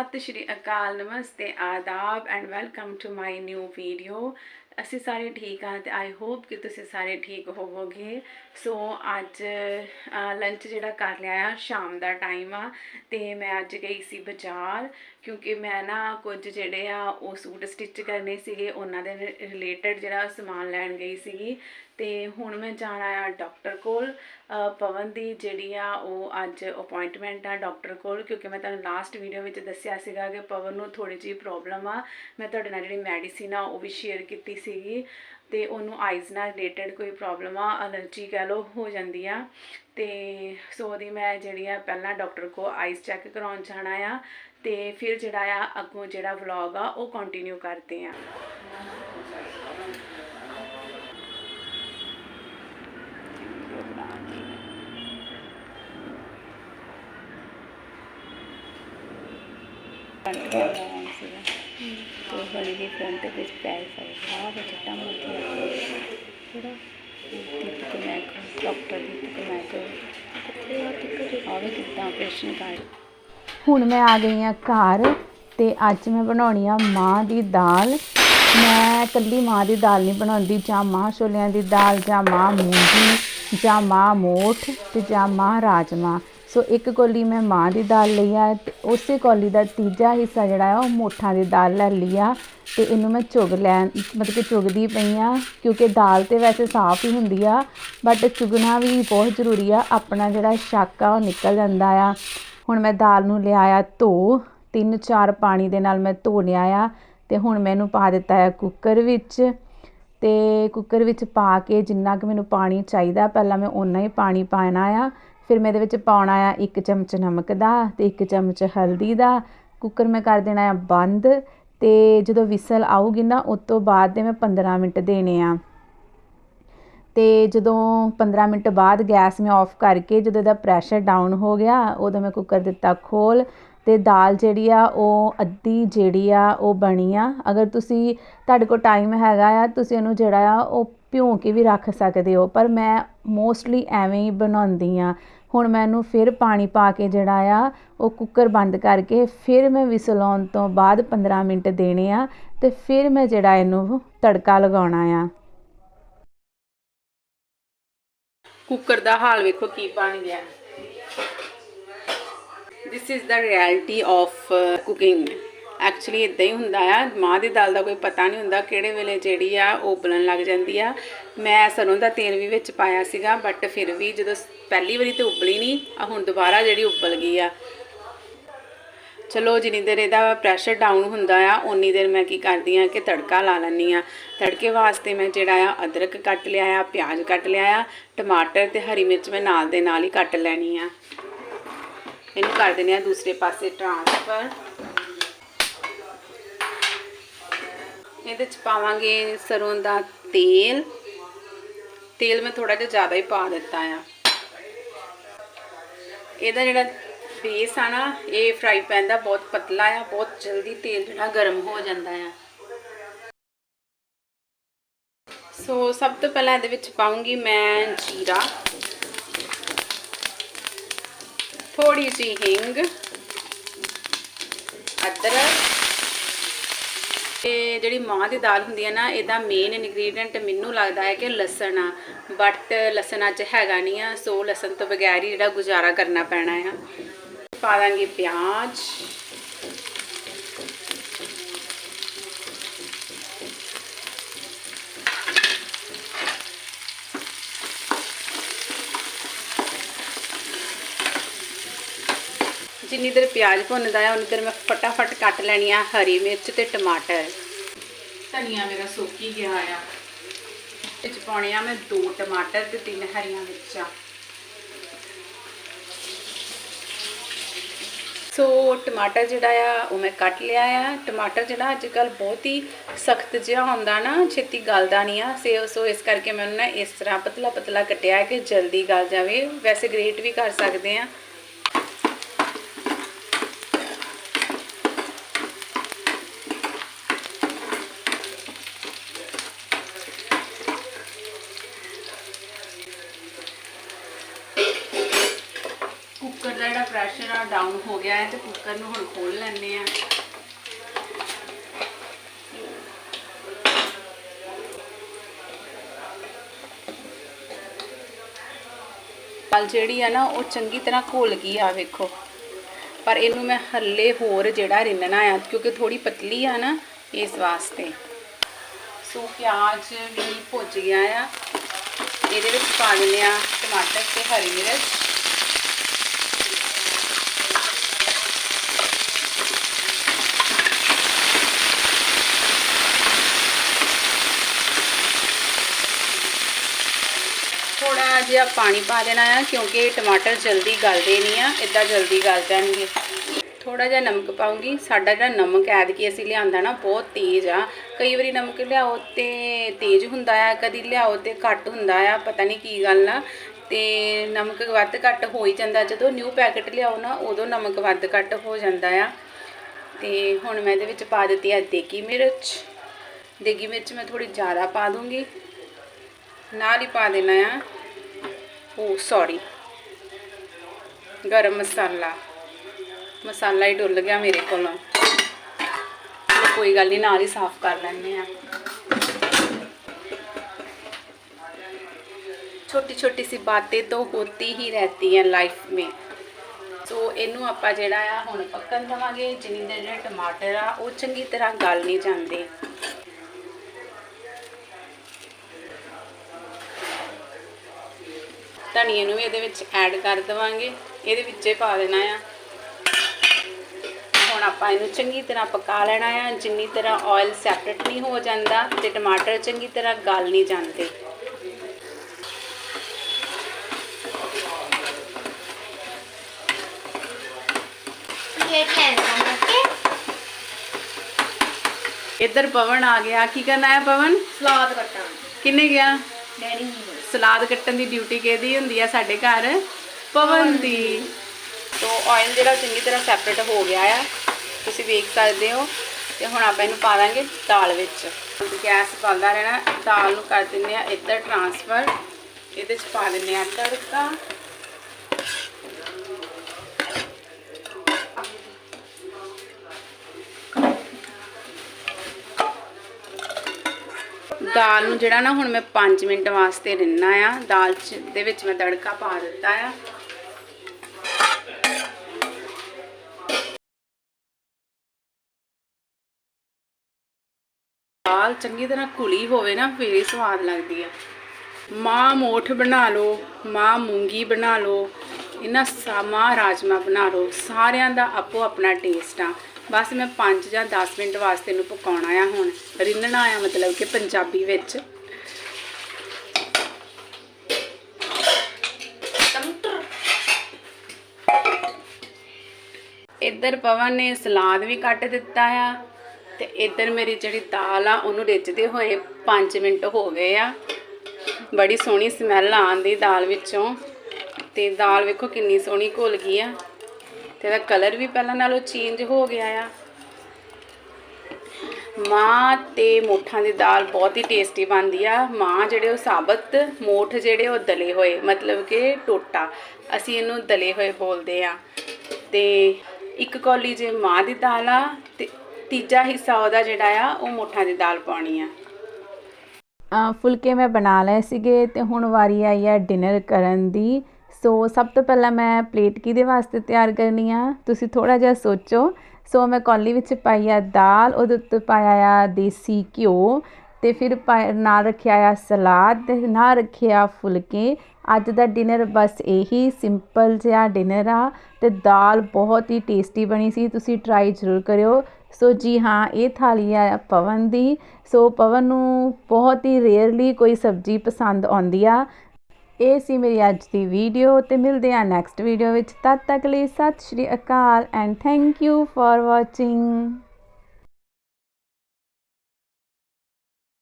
ਸਤਿ ਸ਼੍ਰੀ ਅਕਾਲ, ਨਮਸਤੇ, ਆਦਾਬ and welcome to my new video ਅਸੀਂ ਸਾਰੇ ਠੀਕ ਹਾਂ ਤੇ ਆਈ ਹੋਪ ਕਿ ਤੁਸੀਂ ਸਾਰੇ ਠੀਕ ਹੋਵੋਗੇ। ਸੋ ਅੱਜ ਲੰਚ ਜਿਹੜਾ ਕਰ ਲਿਆ ਆ, ਸ਼ਾਮ ਦਾ ਟਾਈਮ ਆ, ਤੇ ਮੈਂ ਅੱਜ ਗਈ ਸੀ ਬਾਜ਼ਾਰ, ਕਿਉਂਕਿ ਮੈਂ ਨਾ ਕੁਝ ਜਿਹੜੇ ਆ, ਉਹ ਸੂਟ ਸਟਿਚ ਕਰਨੇ ਸੀਗੇ, ਉਹਨਾਂ ਦੇ ਰਿਲੇਟਡ ਜਿਹੜਾ ਸਮਾਨ ਲੈਣ ਗਈ ਸੀਗੀ, ਤੇ ਹੁਣ ਮੈਂ ਜਾਣਾ ਆ ਡਾਕਟਰ ਕੋਲ ਪਵਨ ਦੀ ਜਿਹੜੀ ਆ, ਉਹ ਅੱਜ ਅਪਾਇੰਟਮੈਂਟ ਆ ਡਾਕਟਰ ਕੋਲ, ਕਿਉਂਕਿ ਮੈਂ ਤੁਹਾਨੂੰ ਲਾਸਟ ਵੀਡੀਓ ਵਿੱਚ ਦੱਸਿਆ ਸੀਗਾ ਕਿ ਪਵਨ ਨੂੰ ਥੋੜੀ ਜਿਹੀ ਪ੍ਰੋਬਲਮ ਆ, ਮੈਂ ਤੁਹਾਡੇ ਨਾਲ ਜਿਹੜੀ ਮੈਡੀਸਿਨ ਆ, ਉਹ ਵੀ ਸ਼ੇਅਰ ਕੀਤੀ ਸੀਗੀ ਤੇ ਉਹਨੂੰ ਆਈਜ਼ ਨਾਲ ਰਿਲੇਟਡ ਕੋਈ ਪ੍ਰੋਬਲਮ ਆ ਅਲਰਜੀ ਕਹਿ ਲੋ ਹੋ ਜਾਂਦੀ ਆ। ਤੇ ਸੋ ਉਹਦੀ ਮੈਂ ਜਿਹੜੀ ਆ ਪਹਿਲਾਂ ਡਾਕਟਰ ਕੋ ਆਈਜ਼ ਚੈੱਕ ਕਰਾਉਣ ਜਾਣਾ ਆ ਤੇ ਫਿਰ ਜਿਹੜਾ ਆ ਅੱਗੋਂ ਜਿਹੜਾ ਵਲੌਗ ਆ ਉਹ ਕੰਟੀਨਿਊ ਕਰਦੇ ਆ। ਫਰੰਟ ਤੇ ਫਰੰਟ ਤੇ ਵਿੱਚ ਪੈਰ ਫਾਇਦਾ ਬਹੁਤ ਥੋੜਾ ਮੈਂ ਡਾਕਟਰ ਦੀ ਤਕਮੈਕ ਕੱਪੜੇ ਆ? ਟਿੱਕੇ ਆਵੇ ਕਿਦਾਂ ਆਪਰੇਸ਼ਨ ਕਰ ਹੁਣ ਮੈਂ ਆ ਗਈ ਆ ਘਰ ਤੇ ਅੱਜ ਮੈਂ ਬਣਾਉਣੀ ਆ ਮਾਂ ਦੀ ਦਾਲ। ਮੈਂ ਕੱਲੀ ਮਾਂ ਦੀ ਦਾਲ ਨਹੀਂ ਬਣਾਉਂਦੀ, ਜਾਂ ਮਾਂ ਛੋਲਿਆਂ ਦੀ ਦਾਲ, ਜਾਂ ਮਾਂ ਮੂੰਗੀ, ਜਾਂ ਮਾਂ ਮੋਠ, ਤੇ ਜਾਂ ਮਾਂ ਰਾਜਮਾ। ਸੋ ਇੱਕ ਕੋਲੀ ਮੈਂ ਮਾਂ ਦੀ ਦਾਲ ਲਈ ਆ ਤੇ ਉਸੇ ਕੋਲੀ ਦਾ ਤੀਜਾ ਹਿੱਸਾ ਜਿਹੜਾ ਆ, ਉਹ ਮੋਠਾਂ ਦੀ ਦਾਲ ਲੈ ਲਈ ਆ। ਤੇ ਇਹਨੂੰ ਮੈਂ ਚੁਗ ਲੈਣ, ਮਤਲਬ ਕਿ ਚੁਗਦੀ ਪਈ ਆ, ਕਿਉਂਕਿ ਦਾਲ ਤੇ ਵੈਸੇ ਸਾਫ਼ ਹੀ ਹੁੰਦੀ ਆ ਬਟ ਚੁਗਣਾ ਵੀ ਬਹੁਤ ਜ਼ਰੂਰੀ ਆ, ਆਪਣਾ ਜਿਹੜਾ ਸ਼ੱਕ ਆ, ਉਹ ਨਿਕਲ ਜਾਂਦਾ ਆ। ਹੁਣ ਮੈਂ ਦਾਲ ਨੂੰ ਲਿਆਇਆ ਧੋ, ਤਿੰਨ ਚਾਰ ਪਾਣੀ ਦੇ ਨਾਲ ਮੈਂ ਧੋ ਲਿਆ ਆ, ਤੇ ਹੁਣ ਮੈਨੂੰ ਪਾ ਦਿੱਤਾ ਹੈ ਕੁੱਕਰ ਵਿੱਚ। ਤੇ ਕੁੱਕਰ ਵਿੱਚ ਪਾ ਕੇ ਜਿੰਨਾ ਕਿ ਮੈਨੂੰ ਪਾਣੀ ਚਾਹੀਦਾ, ਪਹਿਲਾਂ ਮੈਂ ਓਨਾ ਹੀ ਪਾਣੀ ਪਾਣਾ ਆ ਫਿਰ ਮੈਂ ਇਹਦੇ ਵਿੱਚ ਪਾਉਣਾ ਆ ਇੱਕ ਚਮਚ ਨਮਕ ਦਾ ਤੇ ਇੱਕ ਚਮਚ ਹਲਦੀ ਦਾ। ਕੁੱਕਰ ਮੈਂ ਕਰ ਦੇਣਾ ਆ ਬੰਦ ਤੇ ਜਦੋਂ ਵਿਸਲ ਆਊਗੀ ਨਾ, ਉਸ ਤੋਂ ਬਾਅਦ ਦੇ ਮੈਂ 15 ਮਿੰਟ ਦੇਣੇ ਆ। ਤੇ ਜਦੋਂ 15 ਮਿੰਟ ਬਾਅਦ ਗੈਸ ਮੈਂ ਆਫ ਕਰਕੇ ਜਦੋਂ ਇਹਦਾ ਪ੍ਰੈਸ਼ਰ ਡਾਊਨ ਹੋ ਗਿਆ, ਉਦੋਂ ਮੈਂ ਕੁੱਕਰ ਦਿੱਤਾ ਖੋਲ ਤੇ ਦਾਲ ਜਿਹੜੀ ਆ, ਉਹ ਅੱਧੀ ਜਿਹੜੀ ਆ, ਉਹ ਬਣੀ ਆ। ਅਗਰ ਤੁਸੀਂ, ਤੁਹਾਡੇ ਕੋਲ ਟਾਈਮ ਹੈਗਾ ਆ, ਤੁਸੀਂ ਇਹਨੂੰ ਜਿਹੜਾ ਆ, ਉਹ ਭਿਉਂ ਕੇ ਵੀ ਰੱਖ ਸਕਦੇ ਹੋ, ਪਰ ਮੈਂ ਮੋਸਟਲੀ ਐਵੇਂ ਹੀ ਬਣਾਉਂਦੀ ਆ। ਹੁਣ ਮੈਂ ਇਹਨੂੰ ਫਿਰ ਪਾਣੀ ਪਾ ਕੇ ਜਿਹੜਾ ਆ, ਉਹ ਕੁੱਕਰ ਬੰਦ ਕਰਕੇ ਫਿਰ ਮੈਂ ਵਿਸਲ ਆਉਣ ਤੋਂ ਬਾਅਦ 15 ਮਿੰਟ ਦੇਣੇ ਆ ਤੇ ਫਿਰ ਮੈਂ ਜਿਹੜਾ ਇਹਨੂੰ ਤੜਕਾ ਲਗਾਉਣਾ ਆ। ਕੁੱਕਰ ਦਾ ਹਾਲ ਵੇਖੋ ਕੀ ਬਣ ਗਿਆ। This is the reality of cooking actually ਇਦਾਂ ਹੀ ਹੁੰਦਾ ਆ, ਮਾਂ ਦੀ ਦਾਲ ਦਾ ਕੋਈ ਪਤਾ ਨਹੀਂ ਹੁੰਦਾ ਕਿਹੜੇ ਵੇਲੇ ਜਿਹੜੀ ਆ ਉਹ ਉਬਲਣ ਲੱਗ ਜਾਂਦੀ ਆ। ਮੈਂ ਸਰੋਂ ਦਾ ਤੇਲ ਵੀ ਵਿੱਚ ਪਾਇਆ ਸੀਗਾ ਬਟ ਫਿਰ ਵੀ ਜਦੋਂ ਪਹਿਲੀ ਵਾਰੀ ਤੇ ਉਬਲੀ ਨਹੀਂ ਆ ਹੁਣ ਦੁਬਾਰਾ ਜਿਹੜੀ ਉਬਲ ਗਈ ਆ। ਚਲੋ ਜਿੰਨੀ ਦੇਰ ਇਹਦਾ ਪ੍ਰੈਸ਼ਰ ਡਾਊਨ ਹੁੰਦਾ ਆ ਉਨੀ ਦੇਰ ਮੈਂ ਕੀ ਕਰਦੀ ਆ ਕਿ ਤੜਕਾ ਲਾ ਲੈਂਦੀ ਆ। ਤੜਕੇ ਵਾਸਤੇ ਮੈਂ ਜਿਹੜਾ ਆ ਅਦਰਕ ਕੱਟ ਲਿਆ ਆ, ਪਿਆਜ਼ ਕੱਟ ਲਿਆ ਆ, ਟਮਾਟਰ ਤੇ ਹਰੀ ਮਿਰਚ ਮੈਂ ਨਾਲ ਦੇ ਨਾਲ ਹੀ ਕੱਟ ਲੈਣੀ ਆ। ਇਹਨੂੰ ਕਰ ਦਿੰਦੇ ਆ ਦੂਸਰੇ ਪਾਸੇ ਟ੍ਰਾਂਸਫਰ ਇਹਦੇ ਚ ਪਾਵਾਂਗੇ ਸਰੋਂ ਦਾ ਤੇਲ। ਤੇਲ ਮੈਂ ਥੋੜਾ ਜਿਹਾ ਜ਼ਿਆਦਾ ਹੀ ਪਾ ਦਿੱਤਾ ਆ। ਇਹਦਾ ਜਿਹੜਾ ਬੇਸ ਆ ਨਾ, ਇਹ ਫਰਾਈ ਪੈਨ ਦਾ ਬਹੁਤ ਪਤਲਾ ਆ, ਬਹੁਤ ਜਲਦੀ ਤੇਲ ਜਿਹੜਾ ਗਰਮ ਹੋ ਜਾਂਦਾ ਆ। ਸੋ ਸਭ ਤੋਂ ਪਹਿਲਾਂ ਇਹਦੇ ਵਿੱਚ ਪਾਉਂਗੀ ਮੈਂ ਜੀਰਾ। ਥੋੜੀ ਜਿਹੀ ਹਿੰਗ, ਅਦਰਕ। ਤੇ ਜਿਹੜੀ ਮਾਂ ਦੀ ਦਾਲ ਹੁੰਦੀ ਹੈ ਨਾ, ਇਹਦਾ ਮੇਨ ਇਨਗਰੀਡੀਅੰਟ ਮੈਨੂੰ ਲੱਗਦਾ ਹੈ ਕਿ ਲਸਣ ਆ। ਬਟ ਲਸਣ ਅੱਜ ਹੈਗਾ ਨਹੀਂ ਆ, ਸੋ ਲਸਣ ਤੋਂ ਬਗੈਰ ਹੀ ਜਿਹੜਾ ਗੁਜ਼ਾਰਾ ਕਰਨਾ ਪੈਣਾ ਆ। ਪਾ ਦਾਂਗੇ ਪਿਆਜ਼। ਜਿੰਨੀ ਦੇਰ ਪਿਆਜ਼ ਭੁੰਨਦਾ ਆ ਉਨੀ ਦੇਰ ਮੈਂ ਫਟਾਫਟ ਕੱਟ ਲੈਣੀ ਆ ਹਰੀ ਮਿਰਚ ਤੇ ਟਮਾਟਰ। ਧਨੀਆ ਮੇਰਾ ਸੁੱਕ ਹੀ ਗਿਆ ਆ। ਇਹ ਚ ਪਾਉਣੇ ਆ ਮੈਂ ਦੋ ਟਮਾਟਰ ਤੇ ਤਿੰਨ ਹਰੀਆਂ ਮਿਰਚਾਂ। ਸੋ ਟਮਾਟਰ ਜਿਹੜਾ ਆ ਉਹ ਮੈਂ ਕੱਟ ਲਿਆ ਆ। ਟਮਾਟਰ ਜਿਹੜਾ ਅੱਜ ਕੱਲ ਬਹੁਤ ਹੀ ਸਖਤ ਜਿਹਾ ਹੁੰਦਾ ਨਾ ਛੇਤੀ ਗਲਦਾ ਨਹੀਂ ਆ। ਸੇ ਸੋ ਇਸ ਕਰਕੇ ਮੈਂ ਉਹਨੂੰ ਨਾ ਇਸ ਤਰ੍ਹਾਂ ਪਤਲਾ ਪਤਲਾ ਕੱਟਿਆ ਕਿ ਜਲਦੀ ਗਲ ਜਾਵੇ। ਵੈਸੇ ਗ੍ਰੇਟ ਵੀ ਕਰ ਸਕਦੇ ਆ ਕੁੱਕਰ ਦਾ ਜਿਹੜਾ ਪ੍ਰੈਸ਼ਰ ਆ ਡਾਊਨ ਹੋ ਗਿਆ ਹੈ ਤੇ ਕੁੱਕਰ ਨੂੰ ਹੁਣ ਖੋਲ ਲੈਣੇ ਆ ਦਾਲ ਜਿਹੜੀ ਆ ਨਾ, ਉਹ ਚੰਗੀ ਤਰ੍ਹਾਂ ਘੋਲ ਗਈ ਆ, ਵੇਖੋ। ਪਰ ਇਹਨੂੰ ਮੈਂ ਹੱਲੇ ਹੋਰ ਜਿਹੜਾ ਰਿੰਨਣਾ ਆ, ਕਿਉਂਕਿ ਥੋੜੀ ਪਤਲੀ ਆ ਨਾ, ਇਸ ਵਾਸਤੇ। ਸੋ ਪਿਆਜ਼ ਵੀ ਭੁੱਜ ਗਿਆ ਆ। ਇਹਦੇ ਵਿੱਚ ਪਾ ਦਿੰਦੇ ਆ ਟਮਾਟਰ ਤੇ ਹਰੀ ਮਿਰਚ। ਥੋੜਾ ਜਿਹਾ ਪਾਣੀ ਪਾ ਦੇਣਾ ਆ, ਕਿਉਂਕਿ ਟਮਾਟਰ ਜਲਦੀ ਗਲਦੇ ਨਹੀਂ ਆ ਇਦਾਂ ਜਲਦੀ ਗਲ ਜਾਣਗੇ। ਥੋੜਾ ਜਿਹਾ ਨਮਕ ਪਾਉਂਗੀ। ਸਾਡਾ ਜਿਹੜਾ ਨਮਕ ਐਦ ਕੀ ਅਸੀਂ ਲਿਆਂਦਾ ਨਾ, ਬਹੁਤ ਤੇਜ਼ ਆ। ਕਈ ਵਾਰੀ ਨਮਕ ਲਿਆਓ ਤੇ ਤੇਜ਼ ਹੁੰਦਾ ਆ, ਕਦੀ ਲਿਆਓ ਤੇ ਘੱਟ ਹੁੰਦਾ ਆ, ਪਤਾ ਨਹੀਂ ਕੀ ਗੱਲ ਆ। ਤੇ ਨਮਕ ਵੱਧ ਘੱਟ ਹੋ ਹੀ ਜਾਂਦਾ। ਜਦੋਂ ਨਿਊ ਪੈਕੇਟ ਲਿਆਓ ਨਾ, ਉਦੋਂ ਨਮਕ ਵੱਧ ਘੱਟ ਹੋ ਜਾਂਦਾ ਆ। ਤੇ ਹੁਣ ਮੈਂ ਇਹਦੇ ਵਿੱਚ ਪਾ ਦਿੱਤੀ ਆ ਦੇਗੀ ਮਿਰਚ। ਦੇਗੀ ਮਿਰਚ ਮੈਂ ਥੋੜੀ ਜ਼ਿਆਦਾ ਪਾ ਦੂੰਗੀ। ਨਾਲ ਹੀ ਪਾ ਦੇਣਾ ਆ। ਉਹ ਸੌਰੀ ਗਰਮ ਮਸਾਲਾ ਮਸਾਲਾ ਹੀ ਡੁੱਲ ਗਿਆ ਮੇਰੇ ਕੋਲੋਂ ਚਲੋ ਕੋਈ ਗੱਲ ਨਹੀਂ ਨਾਲ ਹੀ ਸਾਫ਼ ਕਰ ਲੈਂਦੇ ਆ छोटी छोटी सी बातें तो होती ही रहती हैं लाइफ में ਸੋ ਇਹਨੂੰ ਆਪਾਂ ਜਿਹੜਾ ਆ ਹੁਣ ਪੱਕਣ ਦੇਵਾਂਗੇ ਜਿੰਨੀ ਦੇਰ ਜਿਹੜੇ ਟਮਾਟਰ ਆ ਉਹ ਚੰਗੀ ਤਰ੍ਹਾਂ ਗਲ ਨਹੀਂ ਜਾਂਦੇ ਧਨੀਏ ਨੂੰ ਵੀ ਇਹਦੇ ਵਿੱਚ ਐਡ ਕਰ ਦੇਵਾਂਗੇ। ਇਹਦੇ ਵਿੱਚੇ ਪਾ ਦੇਣਾ ਆ। ਹੁਣ ਆਪਾਂ ਇਹਨੂੰ ਚੰਗੀ ਤਰ੍ਹਾਂ ਪਕਾ ਲੈਣਾ ਆ। ਜਿੰਨੀ ਤਰ੍ਹਾਂ ਆਇਲ ਸੈਪਰੇਟ ਨਹੀਂ ਹੋ ਜਾਂਦਾ ਤੇ ਟਮਾਟਰ ਚੰਗੀ ਤਰ੍ਹਾਂ ਗਲ ਨਹੀਂ ਜਾਂਦੇ। ਇੱਧਰ ਪਵਨ ਆ ਗਿਆ। ਕੀ ਕਰਨਾ ਹੈ ਪਵਨ? ਸਲਾਦ ਕੱਟਾਂ ਕਿੰਨੇ ਗਿਆ? ਡੈਡੀ ਸਲਾਦ ਕੱਟਣ ਦੀ ਡਿਊਟੀ ਕਿਹਦੀ ਹੁੰਦੀ ਆ ਸਾਡੇ ਘਰ? ਪਵਨ ਦੀ। ਤੋ ਆਇਲ ਜਿਹੜਾ ਚੰਗੀ ਤਰ੍ਹਾਂ ਸੈਪਰੇਟ ਹੋ ਗਿਆ ਆ, ਤੁਸੀਂ ਵੇਖ ਸਕਦੇ ਹੋ। ਤੇ ਹੁਣ ਆਪਾਂ ਇਹਨੂੰ ਪਾ ਦਾਂਗੇ ਦਾਲ ਵਿੱਚ। ਗੈਸ ਬੰਦਾ ਰਹਿਣਾ, ਦਾਲ ਨੂੰ ਕਰ ਦਿੰਦੇ ਆ ਇੱਧਰ ਟਰਾਂਸਫਰ ਇਹਦੇ ਚ ਪਾ ਦਿੰਦੇ ਆ ਤੜਕਾ। ਦਾਲ ਨੂੰ ਜਿਹੜਾ ਨਾ ਹੁਣ ਮੈਂ 5 ਮਿੰਟ ਵਾਸਤੇ ਰਿੰਨਣਾ ਆ, ਦਾਲ ਚ ਦੇ ਵਿੱਚ ਮੈਂ ਤੜਕਾ ਪਾ ਦਿੱਤਾ ਆ। ਦਾਲ ਚੰਗੀ ਤਰ੍ਹਾਂ ਘੁਲੀ ਹੋਵੇ ਨਾ, ਫੇਰ ਹੀ ਸਵਾਦ ਲੱਗਦੀ ਆ। ਮਾਂ ਮੋਠ ਬਣਾ ਲਓ, ਮਾਂ ਮੂੰਗੀ ਬਣਾ ਲਓ, ਇਹਨਾਂ ਸਾ ਮਾਂ ਰਾਜਮਾ ਬਣਾ ਲਓ, ਸਾਰਿਆਂ ਦਾ ਆਪੋ ਆਪਣਾ ਟੇਸਟ ਆ। ਬਸ ਮੈਂ 5 ਜਾਂ 10 ਮਿੰਟ ਵਾਸਤੇ ਇਹਨੂੰ ਪਕਾਉਣਾ ਆ ਹੁਣ। ਰਿੰਨਣਾ ਆ ਮਤਲਬ ਕਿ ਪੰਜਾਬੀ ਵਿੱਚ। ਇੱਧਰ ਪਵਨ ਨੇ ਸਲਾਦ ਵੀ ਕੱਟ ਦਿੱਤਾ ਆ ਤੇ ਇੱਧਰ ਮੇਰੀ ਜਿਹੜੀ ਦਾਲ ਆ, ਉਹਨੂੰ ਰਿੱਝਦੇ ਹੋਏ 5 ਮਿੰਟ ਹੋ ਗਏ ਆ। ਬੜੀ ਸੋਹਣੀ ਸਮੈਲ ਆਉਂਦੀ ਦਾਲ ਵਿੱਚੋਂ। ਤੇ ਦਾਲ ਵੇਖੋ ਕਿੰਨੀ ਸੋਹਣੀ ਘੁਲ ਗਈ ਆ। ਤੇ ਇਹਦਾ ਕਲਰ ਵੀ ਪਹਿਲਾਂ ਨਾਲੋਂ ਚੇਂਜ ਹੋ ਗਿਆ ਆ। ਮਾਂ ਤੇ ਮੋਠਾਂ ਦੀ ਦਾਲ ਬਹੁਤ ਹੀ ਟੇਸਟੀ ਬਣਦੀ ਆ। ਮਾਂ ਜਿਹੜੇ ਉਹ ਸਾਬਤ, ਮੋਠ ਜਿਹੜੇ ਉਹ ਦਲੇ ਹੋਏ, ਮਤਲਬ ਕਿ ਟੋਟਾ। ਅਸੀਂ ਇਹਨੂੰ ਦਲੇ ਹੋਏ ਬੋਲਦੇ ਆ। ਤੇ ਇੱਕ ਕੌਲੀ ਜੇ ਮਾਂ ਦੀ ਦਾਲ ਆ ਤੇ ਤੀਜਾ ਹਿੱਸਾ ਉਹਦਾ ਜਿਹੜਾ ਆ, ਉਹ ਮੋਠਾਂ ਦੀ ਦਾਲ ਪਾਉਣੀ ਆ। ਫੁਲਕੇ ਮੈਂ ਬਣਾ ਲਏ ਸੀਗੇ ਤੇ ਹੁਣ ਵਾਰੀ ਆਈ ਆ ਡਿਨਰ ਕਰਨ ਦੀ। ਸੋ ਸਭ ਤੋਂ ਪਹਿਲਾਂ ਮੈਂ ਪਲੇਟ ਕਿਹਦੇ ਵਾਸਤੇ ਤਿਆਰ ਕਰਨੀ ਆ? ਤੁਸੀਂ ਥੋੜਾ ਜਿਹਾ ਸੋਚੋ। ਸੋ ਮੈਂ ਕੌਲੀ ਵਿੱਚ ਪਾਈ ਆ ਦਾਲ, ਉਹਦੇ ਉੱਤੇ ਪਾਇਆ ਆ ਦੇਸੀ ਘਿਓ ਤੇ ਫਿਰ ਪਾ- ਨਾਲ ਰੱਖਿਆ ਆ ਸਲਾਦ ਤੇ ਨਾਲ ਰੱਖਿਆ ਫੁਲਕੇ। ਅੱਜ ਦਾ ਡਿਨਰ ਬਸ ਇਹੀ ਸਿੰਪਲ ਜਿਹਾ ਡਿਨਰ ਆ ਤੇ ਦਾਲ ਬਹੁਤ ਹੀ ਟੇਸਟੀ ਬਣੀ ਸੀ, ਤੁਸੀਂ ਟਰਾਈ ਜ਼ਰੂਰ ਕਰਿਓ। ਸੋ ਜੀ ਹਾਂ, ਇਹ ਥਾਲੀ ਆ ਪਵਨ ਦੀ। ਸੋ ਪਵਨ ਨੂੰ ਬਹੁਤ ਹੀ ਰੇਅਰਲੀ ਕੋਈ ਸਬਜ਼ੀ ਪਸੰਦ ਆਉਂਦੀ ਆ। ਇਹ ਸੀ ਮੇਰੀ ਅੱਜ ਦੀ ਵੀਡੀਓ ਤੇ ਮਿਲਦੇ ਆ ਨੈਕਸਟ ਵੀਡੀਓ ਵਿੱਚ। ਤਦ ਤੱਕ ਲਈ ਸਤਿ ਸ਼੍ਰੀ ਅਕਾਲ and thank you for watching